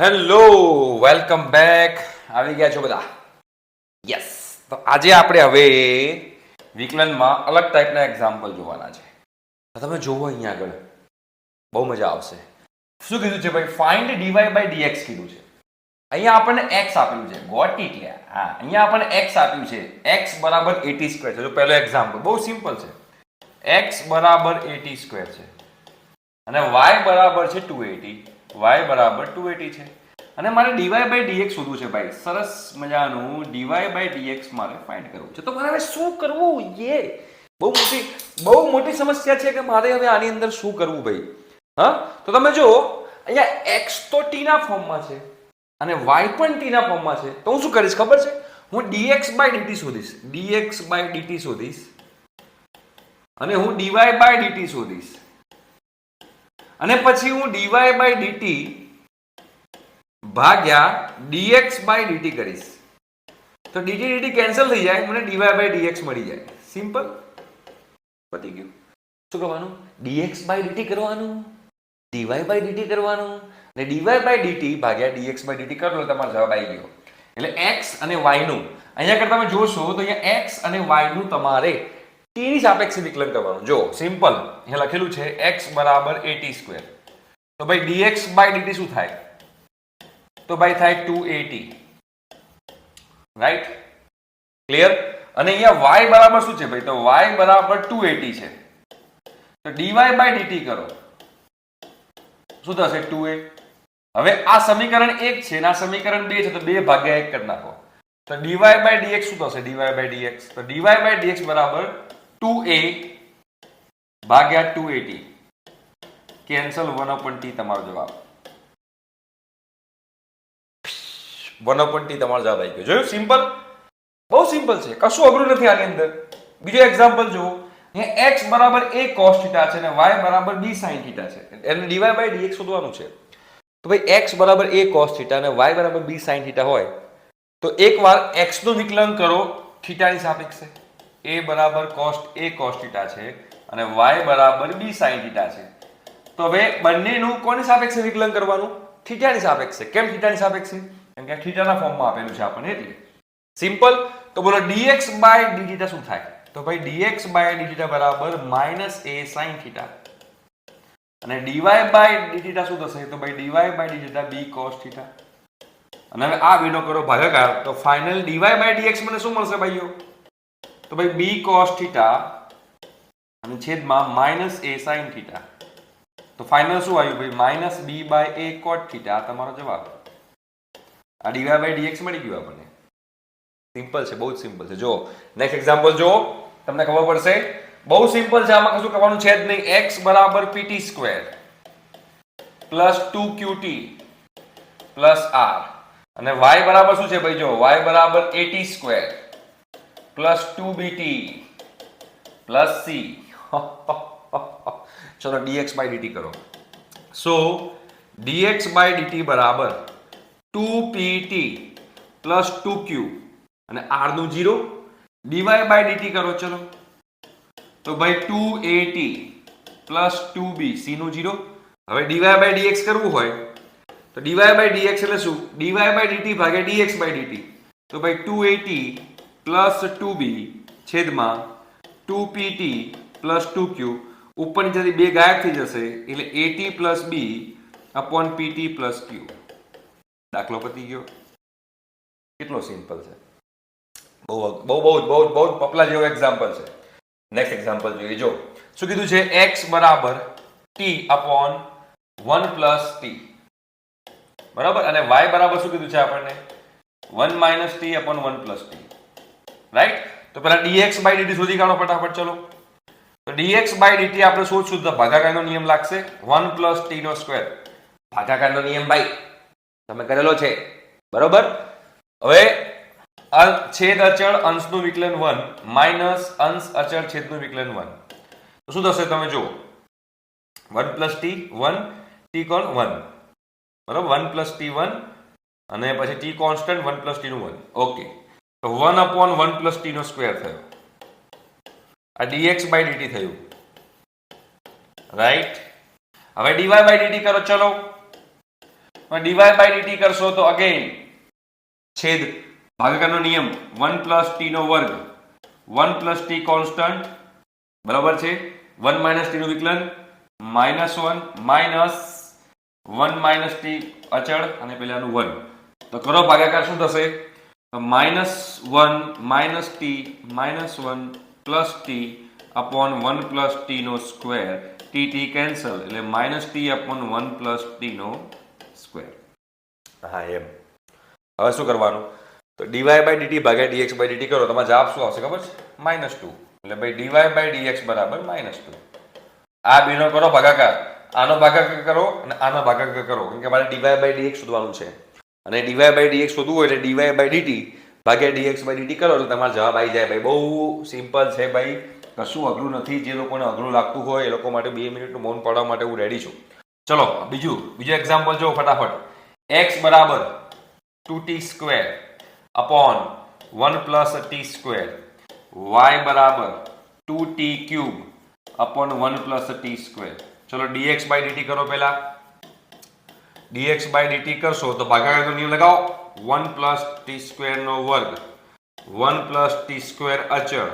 Hello welcome back આવી ગયા છો બધા? યસ તો આજે આપણે હવે વિકલનમાં અલગ ટાઈપના એક્ઝામ્પલ જોવાના છે. તમે જોવો અહીંયા આગળ. બહુ મજા આવશે. શું કીધું છે ભાઈ? ફાઇન્ડ ડીવાય બાય ડીએક્સ કીધું છે. અહીંયા આપણને એક્સ આપ્યું છે. ગોટ ઇટ લે હા. અહીંયા આપણને એક્સ આપ્યું છે. એક્સ બરાબર એટી સ્ક્વેર છે. જો પહેલો એક્ઝામ્પલ બહુ સિમ્પલ છે. એક્સ બરાબર એટી સ્ક્વેર છે. અને વાય બરાબર છે ટુ એટી વાય બરાબર ટુ એટી છે. અને મારે ડીવાય બાય ડીએક્સ શોધવું છે ભાઈ. સરસ મજાનું ડીવાય બાય ડીએક્સ મારે ફાઇન્ડ કરવું છે. તો મારે હવે શું કરવું? યે! બહુ મોટી બહુ મોટી સમસ્યા છે કે મારે હવે આની અંદર શું કરવું ભાઈ? હા? તો તમે જો અહીંયા એક્સ તો ટી ના ફોર્મમાં છે અને વાય પણ ટી ના ફોર્મમાં છે. તો હું શું કરીશ ખબર છે? હું ડીએક્સ બાય ડીટી શોધીશ. ડીએક્સ બાય ડીટી શોધીશ. અને હું ડીવાય બાય ડીટી શોધીશ. અને પછી હું ડીવાય બાય ડીટી ભાગ્યા ડીએક્સ બાય ડીટી કરીશ. તો ડીટી ડીટી કેન્સલ થઈ જાય, મને ડીવાય બાય ડીએક્સ મળી જાય. સિમ્પલ પતી ગયું. શું કરવાનું? ડીએક્સ બાય ડીટી કરવાનું. ડીવાય બાય ડીટી કરવાનું. અને ડીવાય બાય ડીટી ભાગ્યા ડીએક્સ બાય ડીટી કરો તમારો જવાબ આવી ગયો. એટલે એક્સ અને વાયનું. અહીંયા કરતા તમે જોશો, તો અહીંયા એક્સ અને વાયનું તમારે ટી ની સાપેક્ષે વિકલન કરવાનું. જો સિમ્પલ અહીંયા લખેલું છે એક્સ બરાબર એટી સ્ક્વેર તો ભાઈ dx બાય ડીટી શું થાય? તો ભાઈ થાય ટુ એટી રાઈટ ક્લિયર અને અહીંયા વાય બરાબર શું છે ભાઈ? તો વાય બરાબર ટુ એટી છે. તો ડીવાય બાય ડીટી કરો. શું થશે ટુ એ હવે આ સમીકરણ એક છે અને આ સમીકરણ બે છે, તો બે ભાગ્યા એક કરી નાખો. તો ડીવાય બાય dx શું થશે? dy by dx. તો ડીવાય બાય dx બરાબર ટુ એ ભાગ્યા two AT. Cancel one upon T તમારો જવાબ. વન અપન ટી તમારો જવાબ આવી ગયો. જોયું? સિમ્પલ? બહુ સિમ્પલ છે. કશું અઘરું નથી આની અંદર. બીજો એક્ઝામ્પલ જુઓ. અહીંયા x બરાબર a cos થીટા છે અને y બરાબર b sin થીટા છે. એટલે dy by dx શોધવાનું છે. તો ભાઈ, x બરાબર a cos થીટા અને y બરાબર b sin થીટા હોય. તો એકવાર x નું વિકલન કરો થીટાની સાપેક્ષે. A બરાબર કોસ્ટ એ કોસ્ટિટા છે અને વાય બરાબર બી sin થીટા છે. તો હવે બંનેનું કોની સાપેક્ષે વિકલન કરવાનું? થીટાની સાપેક્ષે. કેમ થીટાની સાપેક્ષે? કેમ કે થીટાના ફોર્મમાં આપેલું છે આપણને એટલે. સિમ્પલ. તો બોલો dx બાય d શું થાય? તો ભાઈ dx બાય d બરાબર માઇનસ a sin થીટા અને dy બાય d થીટા શું થશે? તો ભાઈ dy by d theta b cos theta અને હવે આ વિનો કરો ભાગાકાર. તો ફાઇનલ dy બાય dx મને શું મળશે ભાઈઓ? તો ભાઈ બી કોસ થીટા અને છેદમાં માઇનસ એ sin થીટા તો ફાઇનલ શું આવ્યું ભાઈ? Minus B by A cot theta આ તમારો જવાબ. આ ડીવાય બાય ડીએક્સ મળી ગયું આપણને. સિમ્પલ છે, બહુ જ સિમ્પલ છે. જો નેક્સ્ટ એક્ઝામ્પલ જો, તમને ખબર પડશે? બહુ સિમ્પલ છે, આમાં કશું કરવાનું છે જ નહીં. એક્સ બરાબર PT square plus two QT plus R અને વાય બરાબર શું છે ભાઈ? જો વાય બરાબર AT square plus two BT plus C ચલો ડીએક્સ બાય ડીટી કરો. સો ડીએક્સ બાય ડીટી બરાબર two PT plus two Q અને આરનું જીરો ડીવાય બાય ડીટી કરો, ચલો. તો ભાઈ two AT plus two B C નું જીરો હવે ડીવાય બાય ડીએક્સ કરવું હોય, તો ડીવાય બાય ડીએક્સ એટલે શું? ડીવાય બાય ડીટી ભાગે ડીએક્સ બાય ડીટી તો ભાઈ two AT plus two B છેદમાં two PT plus two Q ઉપર નીચેથી બે ગાયબ થઈ જશે એટલે AT plus B upon PT plus Q. દાખલો પતી ગયો. કેટલો સિમ્પલ છે? બહુ બહુ બહુ બહુ બહુ પપલા જેવો એક્ઝામ્પલ છે. નેક્સ્ટ એક્ઝામ્પલ જોઈએ. જો, શું કીધું છે? X બરાબર t upon one plus T બરાબર? અને y બરાબર શું કીધું છે આપણને? One minus T upon one plus T right તો પેલા dx બાય dt શોધી કાઢો ફટાફટ, ચલો. તો dx બાય dt આપણે શું શુદ્ધ ભાગાકારનો નિયમ લાગશે વન પ્લસ ટી નો સ્ક્વેર ભાગાકારનો નિયમ ભાઈ તમે કરેલો છે. બરોબર? હવે છેદ અચળ અંશનું વિકલન વન માઇનસ અંશ અચળ છેદનું વિકલન વન તો શું થશે તમે જુઓ. 1 પ્લસ ટી વન ટી કોણ વન બરાબર? વન પ્લસ ટી વન અને પછી T constant one plus T નું વન ઓકે તો one upon one plus T નો સ્ક્વેર થયો. આ ડીએક્સ બાય ડીટી થયું. રાઈટ હવે ડીવાય બાય ડીટી કરો, ચલો. ડીવાય બાય ડીટી કરશો તો અગેન છેદ ભાગાકારનો નિયમ વન પ્લસ ટી નો વર્ગ વન પ્લસ ટી કોન્સ્ટન્ટ, બરાબર છે? વન માઇનસ ટી નું વિકલન minus one minus one minus t અચળ અને પેલાનું વન. તો કરો, ભાગાકાર શું થશે? Minus one minus t minus one plus t upon one plus ટીનો square T T cancel એટલે minus t upon one plus ટીનો square હા, એમ. હવે શું કરવાનું? તો d y by d t ભાગ્યા d x by d t કરો. તમારે જવાબ શું આવશે ખબર છે? માઇનસ ટુ એટલે ભાઈ d y by d x બરાબર માઇનસ ટુ આ બેનો કરો ભાગાકાર. આનો ભાગાકાર કરો અને આનો ભાગાકાર કરો. કેમ કે મારે ડીવાય બાય ડીએક્સ શોધવાનું છે. અને ડીવાય બાય ડીએક્સ શોધવું હોય એટલે d y by d t ભાગ્યા d x by d t કરો તો તમારો જવાબ આવી જાય. ભાઈ, બહુ સિમ્પલ છે ભાઈ. કશું અઘરું નથી. જે લોકોને અઘરું લાગતું હોય એ લોકો માટે બે મિનિટનું મૌન પાડવા માટે હું રેડી છું. ચલો, બીજું બીજું એક્ઝામ્પલ જો ફટાફટ. એક્સ બરાબર two t square upon one plus t square y બરાબર two t cube upon one plus t square ચલો d x by d t કરો પહેલા. ડીએક્સ બાય dt કરશો તો ભાગાકારનો નિયમ લગાવો. વન પ્લસ ટી સ્ક્વેરનો વર્ગ. વન પ્લસ ટી સ્ક્વેર અચળ.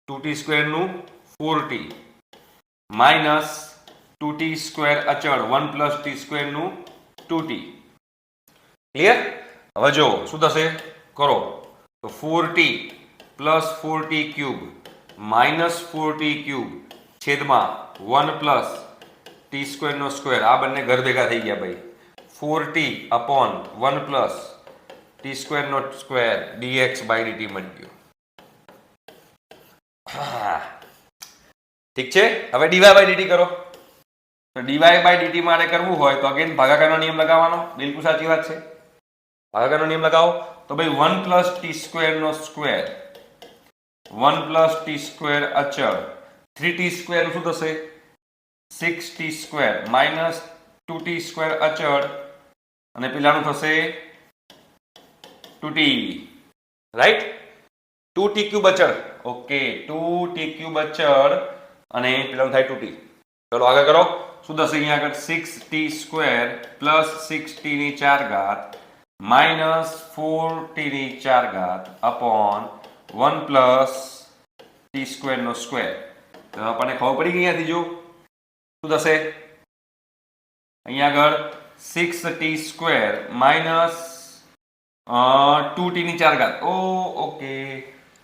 Two t સ્ક્વેરનું four t minus two t square અચળ. વન પ્લસ ટી સ્ક્વેરનું ટુ ટી ક્લિયર હવે જો શું થશે? કરો. તો four t plus four t cube minus four t cube છેદમાં વન પ્લસ ટી સ્ક્વેરનો સ્ક્વેર આ બંને ઘર ભેગા થઈ ગયા ભાઈ. Four t upon one plus t સ્ક્વેરનો square d x by d t મળી ગયો ઠીક છે? હવે ડીવાય બાય ડીટી કરો. તો ડીવાય બાય ડીટી મારે કરવું હોય તો અગેન ભાગાકારનો નિયમ લગાવવાનો. બિલકુલ સાચી વાત છે. ભાગાકારનો નિયમ લગાવો. તો ભાઈ વન પ્લસ ટી સ્ક્વેર નો square one plus t square અચળ. થ્રી ટી સ્ક્વેર શું થશે? Six t square minus two t square અચળ. અને પેલાનું થશે two t right two t cube અચળ ઓકે ટુ ટી ક્યુબ અચળ અને પેલાનું થાય ટુ ટી ચલો આગળ કરો. શું થશે અહીંયા આગળ? Six t square plus six t ની ચાર ઘાત માઇનસ ફોર ટી ની ચાર ઘાત upon one plus t square નો સ્ક્વેર તો આપણને ખબર પડી ગઈ અહીંયાથી જો. શું થશે? અહીંયા આગળ six t square minus two t ની ચાર ઘાત. ઓ ઓકે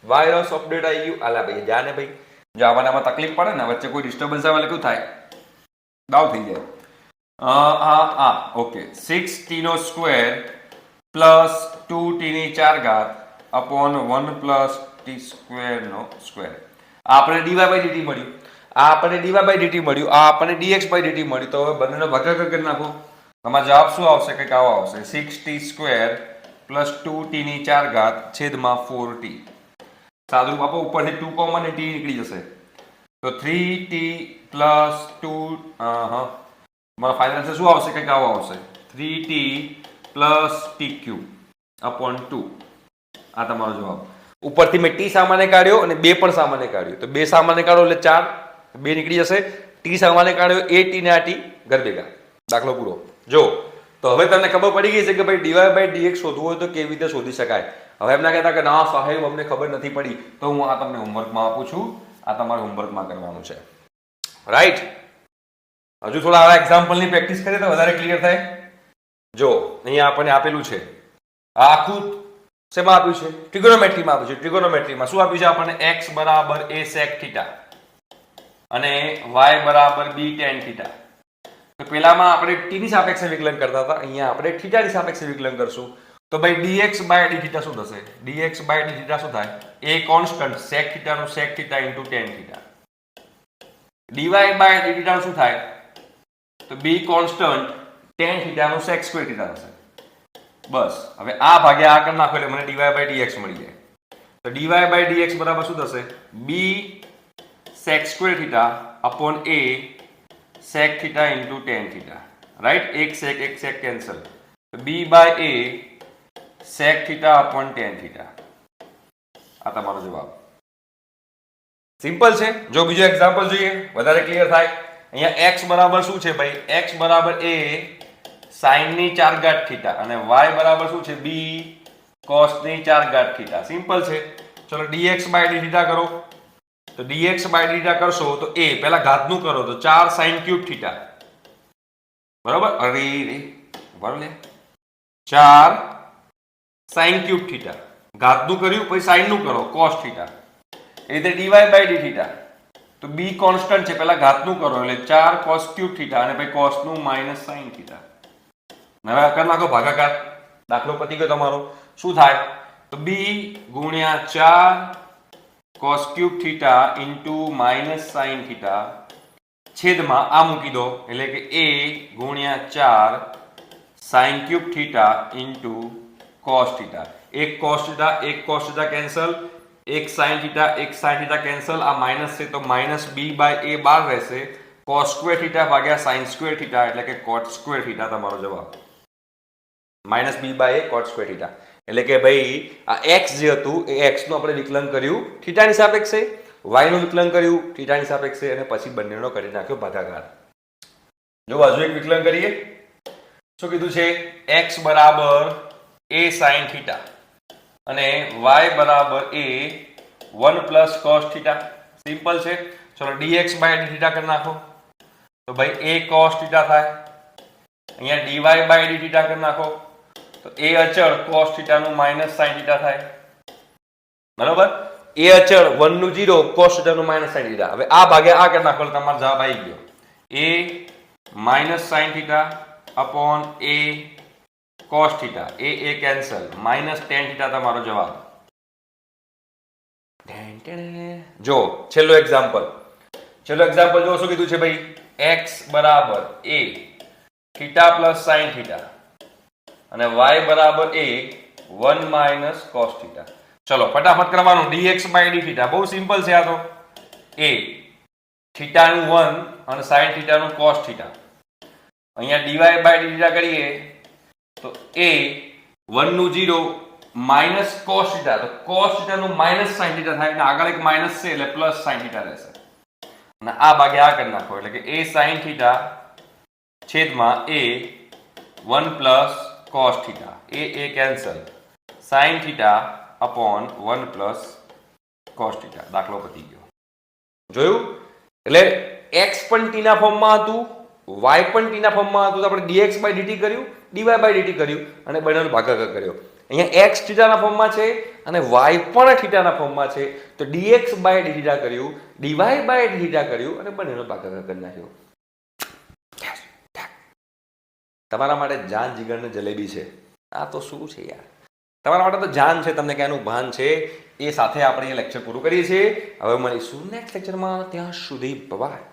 વાયરસ અપડેટ આવી ગયું. આલા ભાઈ જાને ભાઈ. જો આવવાનામાં તકલીફ પડે ને, વચ્ચે કોઈ ડિસ્ટર્બન્સ આવે કેવું થાય? દાવ થઈ જાય. આ હા ઓકે સિક્સ ટીનો સ્ક્વેર પ્લસ ટુ ટી ની ચાર ઘાત અપોન વન પ્લસ ટી સ્ક્વેરનો સ્ક્વેર આપણે d y by d t મળ્યું. આ આપણને ડીવાય બાય ડીટી મળ્યું. આ આપણને ડીએક્સ બાય ડીટી મળ્યું. તો હવે બંનેનો ભાગાકાર કરી નાખો. તમારો જવાબ શું આવશે? કંઈક આવો આવશે. Six t square plus two t ની ચાર ઘાત છેદમાં ફોર ટી સાદું બાપો ઉપરથી ટુ કોમન ટી નીકળી જશે. તો થ્રી ટી પ્લસ ટુ હા મારો ફાઇનલ આન્સર શું આવશે? કંઈક આવો આવશે. Three t plus t cube upon two આ તમારો જવાબ. ઉપરથી મેં ટી સામાન્ય કાઢ્યો અને બે પણ સામાન્ય કાઢ્યો. તો બે સામાન્ય કાઢો એટલે ચાર. બે નીકળી જશે. ટી સામાન્ય કાઢ્યો એ ટી ને આ ટી ઘર ભેગા. દાખલો પૂરો. જો, તો હવે તમને ખબર પડી ગઈ છે કે ભાઈ ડીવાય બાય ડીએક્સ શોધવું હોય તો કેવી રીતે શોધી શકાય? હવે એમના કહેતા કે ના, સાહેબ, અમને ખબર નથી પડી. તો હું આ તમને હોમવર્કમાં આપું છું. આ તમારે હોમવર્કમાં કરવાનું છે. રાઈટ હજુ થોડા આવા એક્ઝામ્પલની પ્રેક્ટિસ કરીએ તો વધારે ક્લિયર થાય. જો, અહીંયા આપણને આપેલું છે. આખું શેમાં આપ્યું છે? ટ્રિગોનોમેટ્રીમાં આપ્યું છે. ટ્રિગોનોમેટ્રીમાં શું આપ્યું છે આપણને? એક્સ બરાબર એ સેક થીટા અને વાય બરાબર બી ટેન થીટા પેલામાં આપણે t ની સાપેક્ષે વિકલન કરતા હતા. અહીંયા આપણે થીટા ની સાપેક્ષે વિકલન કરશું. તો ભાઈ dx બાય d થીટા શું થશે? dx બાય d થીટા શું થાય? A કોન્સ્ટન્ટ sec થીટા નું sec theta tan theta dy by d theta શું થાય? તો b કોન્સ્ટન્ટ tan થીટા નું sec થીટા થશે. બસ. હવે આ ભાગ્યા આ કરી નાખો એટલે મને dy બાય dx મળી જાય. તો dy બાય dx બરાબર શું થશે? B sec square theta a sec theta into tan theta right એક sec એક sec તો b by a, sec theta upon tan theta. આ તમારો જવાબ. સિમ્પલ છે. જો બીજો એક્ઝામ્પલ જોઈએ, વધારે ક્લિયર થાય. અહીંયા x બરાબર શું છે ભાઈ? x બરાબર a સાઈનની ચાર ઘાત થીટા અને વાય બરાબર શું છે? બી કોસની ચાર ઘાત થીટા સિમ્પલ છે. ચલો dx બાય ડી થીટા કરો. તો dx બાય થીટા કરશો તો એ, પહેલા ઘાતનું કરો તો ચાર સાઈન ક્યુબ બરાબર? અરે રે બરાબર લે. ચાર સાઈન ક્યુબ થીટા ઘાતનું કર્યું, પછી સાઈનનું કરો, cos થીટા એ રીતે dy બાય ડી થીટા તો બી કોન્સ્ટન્ટ છે, પહેલા ઘાતનું કરો, એટલે ચાર કોસ ક્યુબ અને પછી કોસનું માઇનસ sin થીટા હવે કરી નાખો, ભાગાકાર. દાખલો પતી ગયો તમારો. શું થાય? તો બી ગુણ્યા ચાર cos cube theta into minus sine theta છેદમાં આ મૂકી દો. એટલે કે એ ગુણ્યા ચાર sine cube theta into cos theta એક કોસ થીટા એક કોસ થીટા કેન્સલ એક સાઇન થીટા એક સાઇન થીટા કેન્સલ આ માઇનસ છે તો માઇનસ બી બાય એ બાર રહેશે. કોસ સ્ક્વેર થીટા ભાગ્યા સાઇન સ્ક્વેર થીટા એટલે કે કોટ સ્ક્વેર થીટા તમારો જવાબ. Minus b by a cot square theta એટલે કે ભાઈ, આ એક્સ જે હતું, એ એક્સનું આપણે વિકલન કર્યું. થીટાની સાપેક્ષે વાયનું વિકલન કર્યું. થીટાની સાપેક્ષે અને પછી બંનેનો કરી નાખ્યો ભાગાકાર. જો બાજુ એક વિકલન કરીએ. શું કીધું છે? એક્સ બરાબર એ સાઇન થીટા અને વાય બરાબર a one plus cos theta. Simple છે. ચલો ડીએક્સ બાય થીટા કરી નાખો. તો ભાઈ એ કોસ થીટા થાય. અહીંયા ડીવાય બાય ડી થીટા કરી નાખો. તો એ અચળ કોસ થીટાનું માઇનસ sin થીટા થાય. બરાબર? એ અચળ 1 નું જીરો કોસ થીટાનું માઇનસ sin થીટા હવે આ ભાગે આ કરી નાખો તમારો જવાબ આવી ગયો. A minus sin theta upon a cos theta a a cancel minus tan theta તમારો જવાબ. જો, છેલ્લો એક્ઝામ્પલ છેલ્લો એક્ઝામ્પલ જો શું કીધું છે ભાઈ? x બરાબર a પ્લસ સાઈન થીટા અને y બરાબર એ 1 માઇનસ કોસ થીટા. ચલો, ફટાફટ કરવાનું. dx by D theta. બહુ સિમ્પલ છે આ તો. a થીટાનું 1 અને સાઈન થીટાનું કોસ થીટા. અહીંયા dy બાય ડી થીટા કરીએ તો a 1 નું 0 માઇનસ કોસ થીટા. તો કોસ થીટાનું માઇનસ સાઈન થીટા થાય એટલે આગળ એક માઇનસ છે એટલે પ્લસ સાઈન થીટા રહેશે. અને આ ભાગે આ કરી નાખો એટલે કે a સાઈન થીટા છેદમાં a 1 plus cos theta a a cancel sine theta upon 1 plus cos theta દાખલો પતી ગયો. જોયું? એટલે x પણ t ના ફોર્મમાં હતું, y પણ t ના ફોર્મમાં હતું, તો આપણે dx બાય dt કર્યું, dy બાય dt કર્યું, અને બંનેનો ભાગાકાર કર્યો. અહીંયા x થીટાના ફોર્મમાં છે, અને y પણ થીટાના ફોર્મમાં છે. તો dx બાય d કર્યું, dy બાય d કર્યું, અને બંનેનો ભાગાકાર કરી નાખ્યો. તમારા માટે જાન જીગરને જલેબી છે. આ તો શું છે યાર? તમારા માટે તો જાન છે, તમને ક્યાંનું ભાન છે, એ સાથે આપણે એ લેક્ચર પૂરું કરીએ છીએ. હવે મળીશું નેક્સ્ટ લેક્ચરમાં ત્યાં સુધી બાય